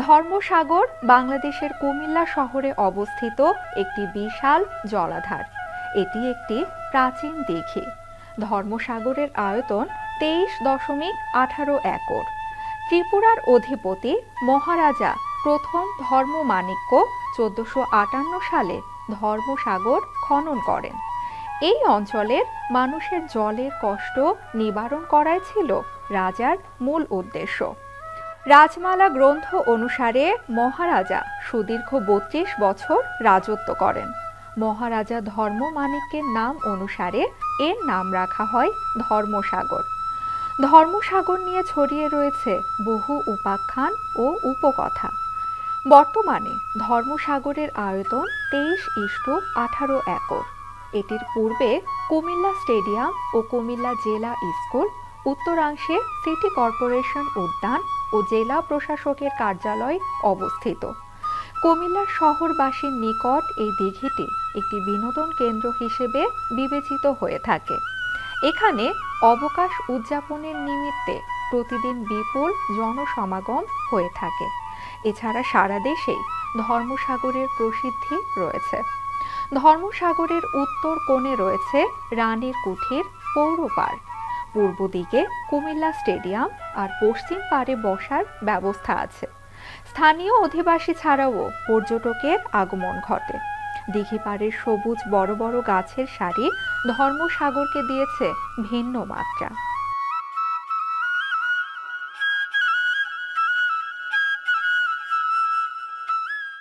ধর্মসাগর বাংলাদেশের কুমিল্লা শহরে অবস্থিত একটি বিশাল জলাধার। এটি একটি প্রাচীন দীঘি। ধর্মসাগরের আয়তন তেইশ দশমিক আঠারো একর। ত্রিপুরার অধিপতি মহারাজা প্রথম ধর্মমাণিক্য চোদ্দশো আটান্ন সালে ধর্মসাগর খনন করেন। এই অঞ্চলের মানুষের জলের কষ্ট নিবারণ করাই ছিল রাজার মূল উদ্দেশ্য। রাজমালা গ্রন্থ অনুসারে মহারাজা সুদীর্ঘ বত্রিশ বছর রাজত্ব করেন। মহারাজা ধর্মমাণিক্যের নাম অনুসারে এর নাম রাখা হয় ধর্মসাগর। ধর্মসাগর নিয়ে ছড়িয়ে রয়েছে বহু উপাখ্যান ও উপকথা। বর্তমানে ধর্মসাগরের আয়তন তেইশ ইস্টু আঠারো একর। এটির পূর্বে কুমিল্লা স্টেডিয়াম ও কুমিল্লা জেলা স্কুল উত্তরাংশে সিটি কর্পোরেশন উদ্যান ও জেলা প্রশাসকের কার্যালয় অবস্থিত। কুমিল্লার শহরবাসীর নিকট এই দিঘিটি একটি বিনোদন কেন্দ্র হিসেবে বিবেচিত হয়ে থাকে। এখানে অবকাশ উদযাপনের নিমিত্তে প্রতিদিন বিপুল জনসমাগম হয়ে থাকে। এছাড়া সারা দেশেই ধর্মসাগরের প্রসিদ্ধি রয়েছে। ধর্মসাগরের উত্তর কোণে রয়েছে রানীর কুঠির পৌর পার্ক। পূর্ব দিকে কুমিল্লা স্টেডিয়াম আর পশ্চিম পারে বসার ব্যবস্থা আছে। স্থানীয় অধিবাসী ছাড়াও পর্যটকের আগমন ঘটে। দিঘি পাড়ের সবুজ বড় বড় গাছের সারি ধর্মসাগরকে দিয়েছে ভিন্ন মাত্রা।